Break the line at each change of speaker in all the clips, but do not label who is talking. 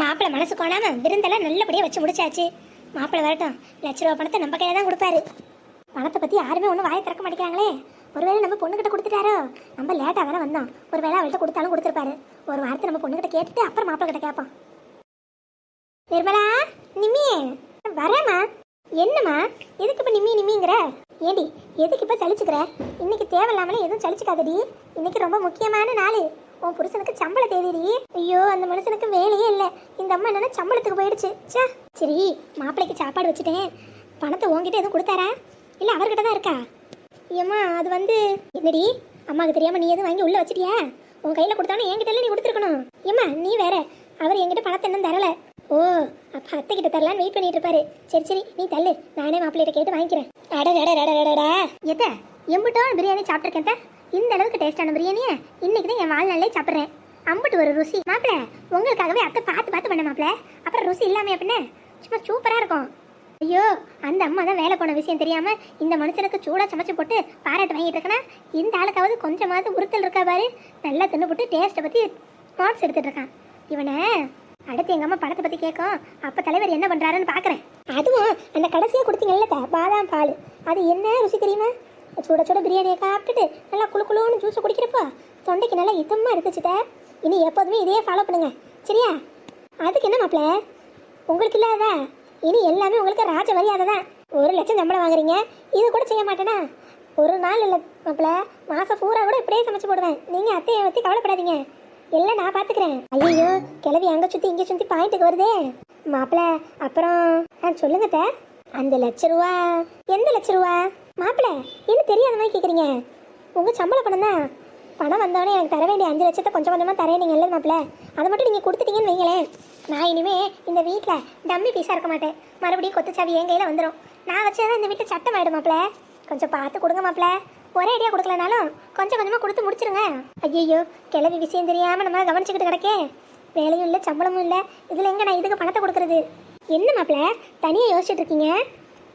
மாப்பிள்ளை மனசு கோணாம விருந்தெல்லாம் நல்லபடியாக வச்சு முடிச்சாச்சு. மாப்பிள்ளை வரட்டும். லட்ச ரூபா பணத்தை நம்ம கையில தான் கொடுப்பாரு. பணத்தை பற்றி யாருமே ஒன்றும் வாயை திறக்க மாட்டேங்கிறாங்களே. ஒருவேளை நம்ம பொண்ணுக்கிட்ட கொடுத்துட்டாரோ? நம்ம லேட்டாக தானே வந்தோம். ஒருவேளை அவள்கிட்ட கொடுத்தாலும் கொடுத்துருப்பாரு. ஒரு வாரத்தை நம்ம பொண்ணுக்கிட்ட கேட்டுட்டு அப்புறம் மாப்பிள்ளை கிட்ட கேட்போம். நிர்மலா நிம்மி வரேம்மா. என்னம்மா? எதுக்கு இப்போ நிம்மி நிம்மிங்கிற ஏடி எதுக்கு இப்போ சலிச்சுக்கிற? இன்னைக்கு தேவையில்லாமலே எதுவும் சலிச்சுக்காதடி. இன்னைக்கு ரொம்ப முக்கியமான நாள். உன் புருஷனுக்கு சம்பள தேதிடி ஐயோ அந்த மனுஷனுக்கு வேலையே இல்லை. இந்த அம்மா என்னன்னா சம்பளத்துக்கு போயிடுச்சு. ச்சே சரி மாப்பிள்ளைக்கு சாப்பாடு வச்சுட்டேன். பணத்தை உங்ககிட்ட எதுவும் கொடுத்தாரா? இல்லை அவர்கிட்ட தான் இருக்கா? ஏம்மா அது வந்து என்னடி? அம்மாவுக்கு தெரியாமல் நீ எதுவும் வாங்கி உள்ளே வச்சிட்டியா? உன் கையில் கொடுத்தாலும் என்கிட்ட நீ கொடுத்துருக்கணும். ஏம்மா நீ வேற. அவர் என்கிட்ட பணத்தை இன்னும் தரல. ஓ அப்பா அத்தை கிட்ட தரலான்னு வெயிட் பண்ணிட்டு இருப்பாரு. சரி சரி நீ தள்ளு. நானே மாப்பிள்ளைகிட்ட கேட்டு வாங்கிக்கிறேன். அடடடடடடடா எத்த எம்பிட்டோ பிரியாணி சாப்பிட்ருக்கேன் இந்த அளவுக்கு டேஸ்டான பிரியாணியை இன்னைக்கு தான் என் வாழ்நாளே சாப்பிட்றேன். அம்புட்டு ஒரு ருசி. மாப்பிள்ள உங்களுக்காகவே அத்தை பார்த்து பார்த்து பண்ண மாப்பிள்ள அப்புறம் ருசி இல்லாமல் அப்படின்னு சும்மா சூப்பராக இருக்கும். ஐயோ அந்த அம்மா தான் வேலை போன விஷயம் தெரியாம இந்த மனுஷனுக்கு சூடா சமைச்சு போட்டு பாராட்டு வாங்கிட்டு இருக்கனா? இந்த ஆளுக்காவது கொஞ்சமாவது உறுத்தல் இருக்கா பாரு. நல்லா தின்னு போட்டு டேஸ்ட்டை பத்தி நோட்ஸ் எடுத்துட்டு இருக்கான். இவனை அடுத்து எங்க அம்மா படத்தை பத்தி கேட்கும். அப்ப தலைவர் என்ன பண்றாருன்னு பாக்குறேன். அதுவும் அந்த கடைசியா கொடுத்தீங்கல்ல பாதாம் பால். அது என்ன ருசி தெரியுமா? சுட சுட பிரியாணியை சாப்பிட்டுட்டு நல்லா குளு குளுன்னு ஜூஸ் குடிக்கிறப்போ தொண்டைக்கு நல்லா இதமா இருக்குச்சுட்ட இனி எப்போதுமே இதையே ஃபாலோ பண்ணுங்க. சரியா? அதுக்கு என்ன மாப்பிள்ள உங்களுக்கு இல்லாததா? இனி எல்லாமே உங்களுக்கு ராஜ மரியாதை தான். ஒரு லட்சம் சம்பளம் வாங்குறீங்க. இது கூட செய்ய மாட்டேனா? ஒரு நாள் இல்லை மாப்பிள்ள மாசம் பூரா கூட இப்படியே சமைச்சு போடுவேன். நீங்க அத்தையை பத்தி கவலைப்படாதீங்க. எல்லாம் நான் பாத்துக்கிறேன். ஐயோ கிளவி அங்க சுத்தி இங்க சுத்தி பாயிண்ட்டுக்கு வருதே. மாப்பிள்ள அப்புறம் ஆ சொல்லுங்க அந்த லட்ச ரூபா எந்த லட்ச ரூபா? மாப்பிள்ள என்ன தெரியாத மாதிரி கேட்குறீங்க உங்கள் சம்பள பணம் தான் பணம் வந்தோடனே எனக்கு தர வேண்டிய அஞ்சு லட்சத்தை கொஞ்சம் கொஞ்சமாக தரேன் நீங்கள் இல்லை மாப்பிள்ள அதை மட்டும் நீங்கள் கொடுத்துட்டீங்கன்னு வைங்களேன். நான் இனிமே இந்த வீட்டில் டம்மி பீஸாக இருக்க மாட்டேன். மறுபடியும் கொத்துச்சாவி என் கையில் வந்துடும் நான் வச்சதான் இந்த வீட்டில் சட்டம் ஆகிடும் மாப்பிள்ள கொஞ்சம் பார்த்து கொடுங்க மாப்பிள்ள ஒரே ஐடியா கொடுக்கலனாலும் கொஞ்சம் கொஞ்சமாக கொடுத்து முடிச்சிருங்க. ஐயோ கிளவி விஷயம் தெரியாமல் நம்ம கவனிச்சுக்கிட்டு கிடக்கே. வேலையும் இல்லை சம்பளமும் இல்லை. இதில் எங்கே நான் இதுக்கு பணத்தை கொடுக்குறது? என்ன மாப்பிள்ள தனியாக யோசிச்சுட்டு இருக்கீங்க?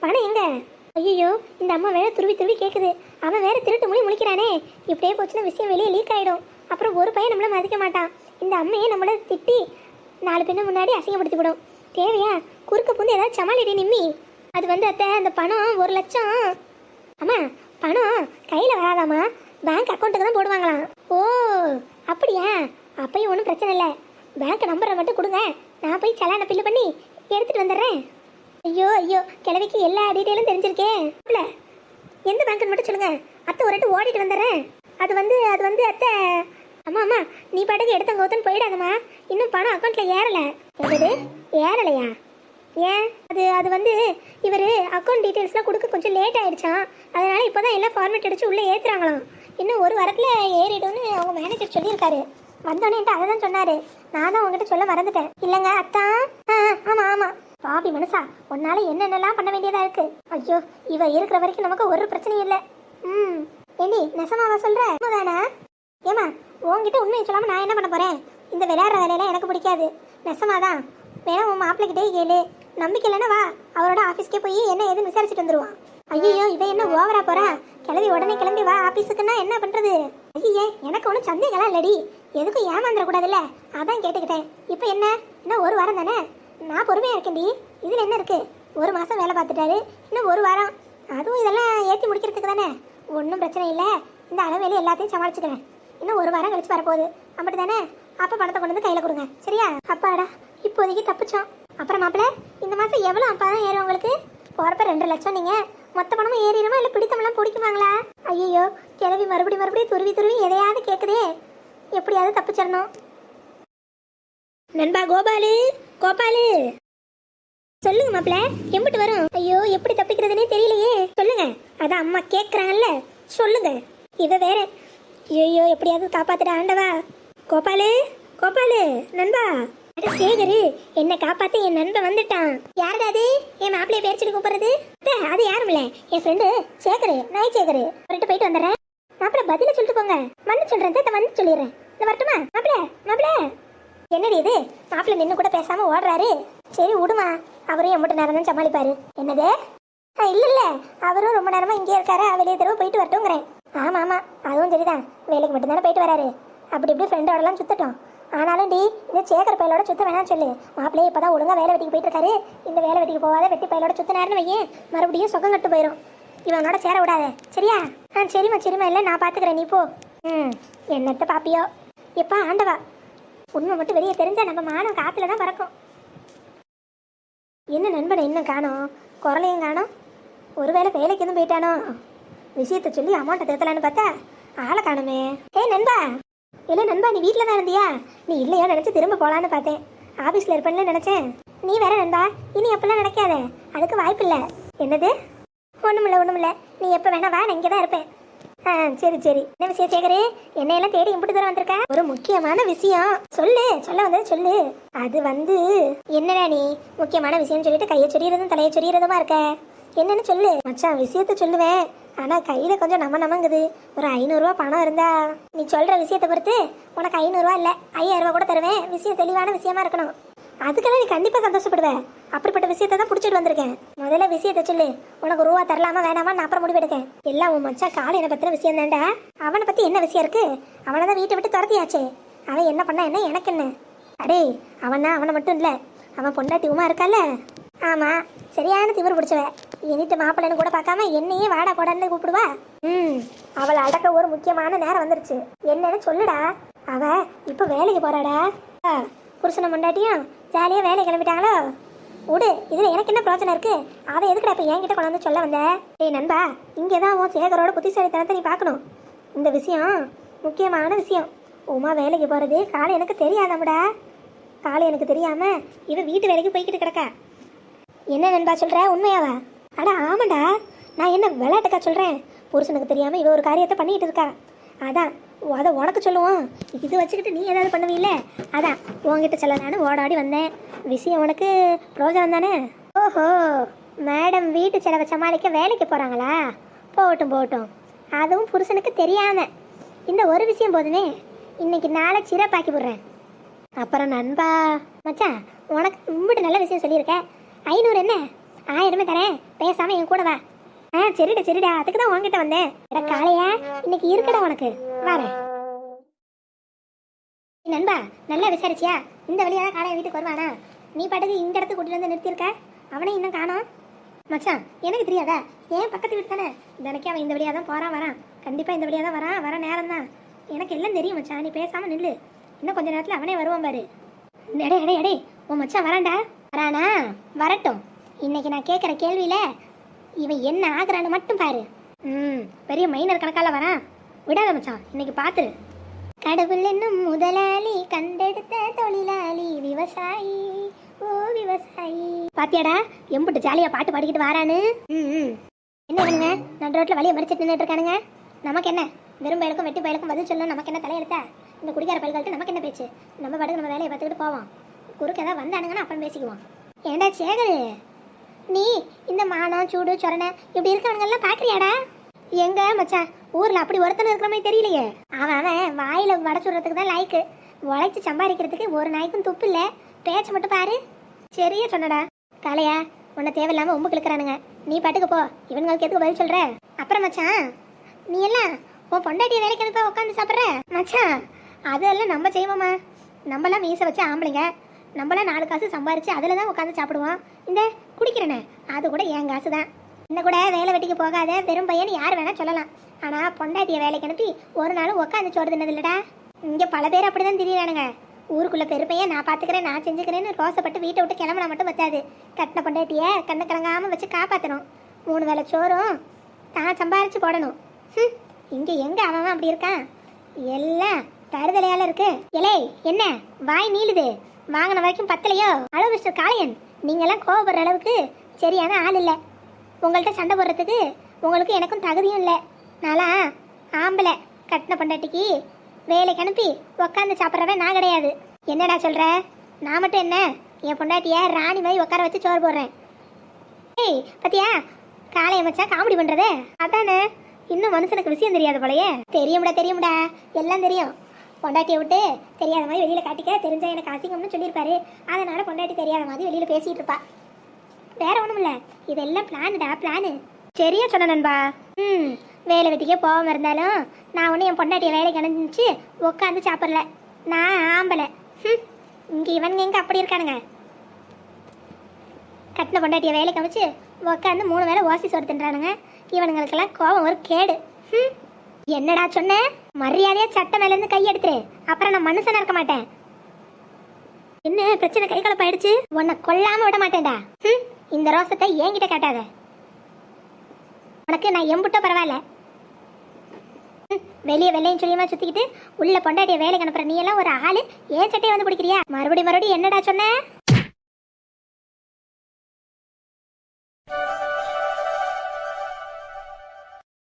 பணம் எங்கே? ஐயோ இந்த அம்மா வேற துருவி துருவி கேட்குது அவன் வேற திருட்டு மொழி முழிக்கிறானே. இப்படியே போச்சுன்னா விஷயம் வெளியே லீக் ஆகிடும் அப்புறம் ஒரு பையன் நம்மள மதிக்க மாட்டான். இந்த அம்மையே நம்மள திட்டி நாலு பேர் முன்னாடி அசிங்கப்படுத்தி விடும் தேவையா? குறுக்க புந்து ஏதாவது சமாளிடி நிம்மி. அது வந்து அத்தை அந்த பணம் ஒரு லட்சம். அம்மா பணம் கையில் வராதாம்மா? பேங்க் அக்கௌண்ட்டுக்கு தான் போடுவாங்களாம். ஓ அப்படியா? அப்பயும் ஒன்றும் பிரச்சனை இல்லை. பேங்க் நம்பரை மட்டும் கொடுங்க. நான் போய் சலானை பில்லு பண்ணி எடுத்துகிட்டு வந்துடுறேன். ஐயோ ஐயோ கிழவிக்கு எல்லா டீட்டெயிலும் தெரிஞ்சிருக்கேன் இல்ல எந்த பேங்க்னு மட்டும் சொல்லுங்க. அத்தை ஒரு ரெட்டு ஓடிட்டு வந்துடுறேன். அது வந்து அது வந்து அத்தை அம்மா அம்மா நீ பாட்டுக்கு எடுத்த கௌத்தன் போயிடாதம்மா. இன்னும் பணம் அக்கௌண்ட்ல ஏறல. என்னது? ஏறலையா? ஏன்? அது அது வந்து இவர் அக்கௌண்ட் டீட்டெயில்ஸ்லாம் கொடுக்க கொஞ்சம் லேட் ஆயிடுச்சான் அதனால இப்போதான் எல்லாம் ஃபார்மேட் அடிச்சு உள்ளே ஏற்றுறாங்களாம் இன்னும் ஒரு வாரத்தில் ஏறிடும்னு அவங்க மேனேஜர் சொல்லியிருக்காரு. வந்தோடனே அதை தான் சொன்னாரு. நான் தான் உங்ககிட்ட சொல்ல மறந்துட்டேன். இல்லைங்க அத்தா பாபி மனுஷா உன்னால என்னென்னலாம் பண்ண வேண்டியதா இருக்கு? ஐயோ இவ இருக்கிற வரைக்கும் நமக்கு ஒரு பிரச்சனையும் இல்லை. ம். ஏண்டி நெசமாவா சொல்ற? உண்மைதானா? ஏமா உன்கிட்ட உண்மையை சொல்லாம நான் என்ன பண்ண போறேன்? இந்த விளையாடுற வேலையெல்லாம் எனக்கு பிடிக்காது. நெசமாதான். வேணா உன் மாப்பிள்ளைகிட்டே கேளு. நம்பிக்கை இல்லைன்னா வா. அவரோட ஆஃபீஸ்க்கே போய் என்ன ஏதுன்னு விசாரிச்சுட்டு வந்துருவான். ஐயோ இவ என்ன ஓவரா போறா? கிளம்பி உடனே கிளம்பி வா. ஆபீஸுக்குன்னா என்ன பண்றது? ஐயே எனக்கு ஒன்றும் சந்தேகம்லாம் இல்லடி. எதுக்கும் ஏமாந்துடக்கூடாதுல்ல அதான் கேட்டுக்கிட்டேன். இப்போ என்ன? இன்னும் ஒரு வாரம் தானே? நான் பொறுமையா இருக்கேன்டி. இதில் என்ன இருக்குது ஒரு மாதம் வேலை பார்த்துட்டாரு இன்னும் ஒரு வாரம். அதுவும் இதெல்லாம் ஏற்றி முடிக்கிறதுக்கு தானே? ஒன்றும் பிரச்சனை இல்லை. இந்த அளவேலி எல்லாத்தையும் சமாளிச்சுக்கிறேன். இன்னும் ஒரு வாரம் கழிச்சு வரப்போகுது. அப்படி தானே? அப்போ பணத்தை கொண்டு வந்து கையில் கொடுங்க. சரியா? அப்பாடா இப்போதைக்கு தப்பிச்சோம். அப்புறம் மாப்பிள்ள இந்த மாதம் எவ்வளோ அப்பா தான் ஏறும் உங்களுக்கு? போகிறப்ப ரெண்டு லட்சம் நீங்கள் மொத்த பணமும் ஏறிடுமா இல்லை பிடித்தமெல்லாம் பிடிக்குமாங்களா? ஐயோ கிளவி மறுபடி மறுபடியும் துருவி துருவி எதையாவது கேட்குதே எப்படியாவது தப்பிச்சிடணும். நண்பா கோபாலு கோபாலு. சொல்லுங்க மாப்பிள்ள எம்பிட்டு வரும். ஐயோ எப்படி தப்பிக்கிறதுனே தெரியலையே. சொல்லுங்க. அதான் அம்மா கேக்குறாங்கல்ல சொல்லுங்க. இவ வேற. ஐயோ எப்படியாவது காப்பாத்துட ஆண்டவா. கோபாலு கோபாலு நண்பா. சேகரு என்ன காப்பாத்த என் நண்பன் வந்துட்டான். யாருடா அது? என் மாப்பிளைய பேர் சொல்லி கூப்பிடுறது அது யாரும் இல்ல. என் ஃப்ரெண்டு சேகரு நாய் சேகரு. அவர்கிட்ட போயிட்டு வந்துடுறேன். மாப்பிள்ள பதில சொல்லிட்டு போங்க. வந்து சொல்றேன் வந்து சொல்லிடுறேன். வரட்டுமா? மாப்பிள்ள மாப்பிள்ள என்னடி இது? மாப்பிள்ள நின்று கூட பேசாம ஓடுறாரு. சரி விடுமா. அவரும் எம்பிட்டு நேரம் தான் சமாளிப்பாரு. என்னது? ஆ, இல்ல இல்ல. அவரும் ரொம்ப நேரமா இங்கே இருக்காரு. வெளியே தடவை போயிட்டு வரட்டுங்கிறேன் ஆமா ஆமா. அதுவும் சரிதான். வேலைக்கு மட்டும்தானே போயிட்டு வராரு. அப்படி இப்படி ஃப்ரெண்டோடலாம் சுத்தட்டும். ஆனாலும் டி இந்த சேகர் பையலோட சுத்த வேணாம்னு சொல்லு. மாப்பிள்ளையே இப்பதான் ஒழுங்கா வேலை வெட்டிக்கு போயிட்டு இருக்காரு. இந்த வேலை வெட்டிக்கு போகாத வெட்டி பையலோட சுத்தினாருன்னு வையேன். மறுபடியும் சொகம் கட்டு போயிடும் இவனோட சேர விடாத. சரியா? ஆ சரிம்மா சரிம்மா. இல்லை நான் பார்த்துக்கிறேன் நீ போ. ம் என்னத்த பாப்பியோ. எப்பா ஆண்டவா. உண்மை மட்டும் வெளியே தெரிஞ்சா நம்ம மானம் காத்துல தான் பறக்கும். என்ன நண்பனை இன்னும் காணோம்? குரலையும் காணோம். ஒருவேளை வேலைக்கு எதுவும் போயிட்டானோ? விஷயத்தை சொல்லி அமௌண்ட்டை திருத்தலான்னு பார்த்தா ஆளை காணுமே. ஏய் நண்பா! இல்லை நண்பா நீ வீட்டில் தான் இருந்தியா? நீ இல்லையா நினச்சி திரும்ப போகலான்னு பார்த்தேன். ஆஃபீஸில் இருப்பேன்னு நினச்சேன். நீ வேற நண்பா இனி எப்பெல்லாம் நினைக்காத. அதுக்கு வாய்ப்பு இல்லை என்னது? ஒன்றுமில்ல ஒன்றுமில்ல நீ எப்போ வேணா வா நான் இங்கே தான் இருப்பேன். ஆ சரி சரி. என்ன விஷயம் சேகரு? என்னையெல்லாம் தேடி இம்புட்டு தூரம் வந்திருக்க? ஒரு முக்கியமான விஷயம். சொல்லு சொல்ல வந்தது சொல்லு. அது வந்து என்னடா நீ? முக்கியமான விஷயம் சொல்லிட்டு கையை சொரியறதும் தலையை சொரியறதுமா இருக்க? என்னன்னு சொல்லு. மச்சான் விஷயத்த சொல்லுவேன். ஆனா கையில கொஞ்சம் நம்ம நமங்குது. ஒரு ஐநூறுரூவா பணம் இருந்தா நீ சொல்ற விஷயத்தை பொறுத்து உனக்கு ஐநூறுரூவா இல்லை ஐயாயிரம் ரூபா கூட தருவேன். விஷயம் தெளிவான விஷயமா இருக்கணும். அதுக்கெல்லாம் நீ கண்டிப்பாக சந்தோஷப்படுவ. அப்படிப்பட்ட விஷயத்தை தான் பிடிச்சிட்டு வந்திருக்கேன். முதல்ல விஷயத்தை சொல்லு. உனக்கு ரூபா தரலாமா வேணாமா நான் அப்புறம் முடிவெடுக்கேன் எல்லாம் உன் மச்சா காலையில பத்தின விஷயம் தான்டா. அவனை பத்தி என்ன விஷயம் இருக்கு? அவனை தான் வீட்டை விட்டு துரத்தியாச்சே. அவன் என்ன பண்ணா என்ன எனக்கு என்ன? அடே அவனா அவனை மட்டும் இல்லை. அவன் பொண்டாட்டி உமா இருக்கால? ஆமா. சரியான திமிரு பிடிச்சவ. இனிட்டு மாப்பிள்ளைன்னு கூட பார்க்காம என்னையே வாடா போடான்னு கூப்பிடுவா? ம். அவளை அடக்க ஒரு முக்கியமான நேரம் வந்துருச்சு. என்னன்னு சொல்லுடா. அவ இப்போ வேலைக்கு போறாடா. புருஷனை முண்டாட்டியும் ஜாலியாக வேலை கிளம்பிட்டாங்களோ? விடு இதில் எனக்கு என்ன பிரச்சனை இருக்கு? அதை எதுக்குடா இப்போ என்கிட்ட கொண்டாந்து சொல்ல வந்த? ஏய் நண்பா இங்கே தான் உன் சேகரோட புத்திசாலித்தனத்தை நீ பார்க்கணும். இந்த விஷயம் முக்கியமான விஷயம். உமா வேலைக்கு போகிறது காலை எனக்கு தெரியாதாமடா. காலை எனக்கு தெரியாமல் இவன் வீட்டு வேலைக்கு போய்கிட்டு கிடக்கா. என்ன நண்பா சொல்கிற உண்மையாவா? அட ஆமாடா நான் என்ன விளையாட்டுக்கா சொல்கிறேன் புருஷனுக்கு தெரியாமல் இவ ஒரு காரியத்தை பண்ணிக்கிட்டு இருக்கா. அதான் அதை உனக்கு சொல்லுவோம். இது வச்சுக்கிட்டு நீ ஏதாவது பண்ணுவீல்ல? அதான் உன்கிட்ட சொல்லலான்னு ஓடாடி வந்தேன். விஷயம் உனக்கு பிரோஜனம் தானே? ஓஹோ மேடம் வீட்டு செலவை சமாளிக்க வேலைக்கு போகிறாங்களா போகட்டும் போகட்டும். அதுவும் புருஷனுக்கு தெரியாம. இந்த ஒரு விஷயம் போதுமே. இன்னைக்கு நாளை சிறப்பாக்கி விடுறேன். அப்புறம் நண்பா மச்சான் உனக்கு இம்பிட்டு நல்ல விஷயம் சொல்லியிருக்க. ஐநூறு என்ன? ஆயிரமே தரேன். பேசாமல் என் கூட வா. ஆ சரிடா சரிடா. அதுக்கு தான் உங்ககிட்ட வந்தேன். எட காளையா? இன்னைக்கு இருக்கடா உனக்கு. வரேன் நண்பா நல்லா விசாரிச்சியா? இந்த வழியா தான் காளையா வீட்டுக்கு வருவானா? நீ பாட்டுக்கு இந்த இடத்துக்கு கூட்டிட்டு வந்து நிறுத்தியிருக்க? அவனே இன்னும் காணோம்? மச்சான் எனக்கு தெரியாதா? ஏன் பக்கத்து வீட்டு தானே? தினைக்கு அவன் இந்த வழியா தான் போறான் வரான். கண்டிப்பா இந்த வழியா தான் வரான் வர நேரம் தான் எனக்கு எல்லாம் தெரியும் மச்சான். நீ பேசாம நில்லு. இன்னும் கொஞ்ச நேரத்துல அவனே வருவான் பாரு. எடே எடே எடே உன் மச்சான் வரான்டா? வரானா? வரட்டும். இன்னைக்கு நான் கேட்குற கேள்வியில இவன் என்ன ஆகுறான்னு மட்டும் பாரு. ம் பெரிய மைனர் கணக்கால வரான். விடாத மச்சான் இன்னைக்கு பாத்துரு. கடவுள் என்னும் முதலாளி கண்டெடுத்த தொழிலாளி விவசாயி ஓ விவசாயி. பாத்தியாடா எம்புட்டு ஜாலியா பாட்டு பாடிக்கிட்டு வாரானு ம் என்ன பண்ணுங்க நான் ரோட்ல வழியை மறிச்சிட்டு நின்றுட்டு இருக்கானுங்க? நமக்கு என்ன? வெறும் பயலுக்கும் வெட்டி பயலுக்கும் பதில் சொல்லணும் நமக்கு என்ன தலையெழுத்தா? இந்த குடிக்கார பயல்கள்ட்ட நமக்கு என்ன பேச்சு? நம்ம பாட்டுக்கு நம்ம வேலையை பார்த்துக்கிட்டு போவோம். குறுக்க ஏதாவது வந்தானுங்கன்னா அப்புறம் பேசிக்குவோம். ஏண்டா சேகரு? நீ இந்த மானம் சூடு சொரணை இப்படி இருக்கவனுங்கெல்லாம் பாக்குறியாடா? எங்க மச்சான்? ஊர்ல அப்படி ஒருத்தன் இருக்கிற மாதிரி தெரியலையே. அவன் அவன் வாயில வடை சுடுறதுக்கு தான் லாய்க்கு உழைச்சு சம்பாதிக்கிறதுக்கு ஒரு நாய்க்கும் துப்பு இல்ல. பேச்ச மட்டும் பாரு. சரியா சொன்னடா. கலையா உன்னை தேவையில்லாம உம்பு கிழக்கிறானுங்க. நீ பாட்டுக்கு போ. இவனுங்களுக்கு எதுக்கு பதில் சொல்ற? அப்புறம் மச்சான் நீ எல்லாம் உன் பொண்டாட்டிய வேலைக்கு அனுப்ப உட்காந்து சாப்பிட்ற? மச்சான் அதெல்லாம் நம்ம செய்வோமா? நம்மலாம் மீசை வச்சு ஆம்பளைங்க. நம்மளாம் நாலு காசு சம்பாரிச்சு அதில் தான் உட்காந்து சாப்பிடுவோம். இந்த குடிக்கிறேனே அது கூட என் காசு தான் இன்னும் கூட வேலை வெட்டிக்கு போகாத வெறும் பையன் யார் வேணால் சொல்லலாம். ஆனால் பொண்டாட்டிய வேலைக்கு அனுப்பி ஒரு நாளும் உட்காந்து சோறு தின்னது இல்லடா இங்கே பல பேர் அப்படி தான் திரியிறானுங்க. ஊருக்குள்ளே பெருமையை நான் பார்த்துக்கிறேன் நான் செஞ்சுக்கிறேன்னு ரோசப்பட்டு வீட்டை விட்டு கிளம்புனா மட்டும் பத்தாது. கட்டின பொண்டாட்டியை கண்ணு கிளங்காமல் வச்சு காப்பாற்றணும் மூணு வேளை சோறும் தான் சம்பாரித்து போடணும். ம் இங்கே எங்கே அவன் அப்படி இருக்கான்? எல்லாம் தருதலையால இருக்கு. இலே என்ன? வாய் நீளுது. வாங்கின வரைக்கும் பத்தலையோ? Hello mister Kalaiyan. நீங்கெல்லாம் கோவப்படுற அளவுக்கு சரியான ஆள் இல்லை. உங்கள்கிட்ட சண்டை போடுறதுக்கு உங்களுக்கு எனக்கும் தகுதியும் இல்லை. நாளா ஆம்பளை. கட்டின பொண்டாட்டிக்கு வேலைக்கு அனுப்பி உக்காந்து சாப்பிட்றவன் நான் கிடையாது. என்னடா சொல்கிற நான் மட்டும் என்ன? என் பொண்டாட்டிய ராணி மாதிரி உட்கார வச்சு சோறு போடுறேன். ஏய் பத்தியா? காலையை வச்சா காமெடி பண்ணுறது அதானே? இன்னும் மனுஷனுக்கு விஷயம் தெரியாது போலயே. தெரியும்டா தெரியும்டா. எல்லாம் தெரியும். பொண்டாட்டியை விட்டு தெரியாத மாதிரி வெளியில் காட்டிக்க தெரிஞ்சா எனக்கு அசிங்கம்னு சொல்லியிருப்பாரு. அதனால பொண்டாட்டி தெரியாத மாதிரி வெளியில் பேசிட்டு இருப்பா. வேற ஒன்றும் இல்லை. இதெல்லாம் பிளானுடா பிளானு சரியா சொன்ன நண்பா. ம் வேலை வெட்டிக்கே போகாம இருந்தாலும் நான் ஒன்றும் என் பொண்டாட்டியை வேலைக்கு அனுப்பிச்சு உட்காந்து சாப்பிடல. நான் ஆம்பலை ம் இங்கே இவனுங்க எங்கே அப்படி இருக்கானுங்க? கட்டின பொண்டாட்டியை வேலைக்கு அமைச்சு உட்காந்து மூணு வேளை ஓசி சோறு தின்றானுங்க. இவனுங்களுக்கெல்லாம் கோபம் ஒரு கேடு. ம் என்னடா சொன்ன? மரியாதையா சட்டை மேல இருந்து கை எடுத்துரு. அப்புறம் நான் மனுஷனா இருக்க மாட்டேன். என்ன பிரச்சனை? கை கலப்பாயிடுச்சு உன்னை கொல்லாம விட மாட்டேன்டா. ஹம், இந்த ரோசத்தை என்கிட்ட காட்டாத. உனக்கு நான் எம்புட்டோ பரவாயில்ல. வெளியே வெள்ளையும் சொல்லியமா சுத்திக்கிட்டு உள்ள பொண்டாட்டிய வேலைக்கு அனுப்புற நீ எல்லாம் ஒரு ஆளு. ஏன் சட்டையை வந்து பிடிக்கிறியா? மறுபடியும் மறுபடியும் என்னடா சொன்ன?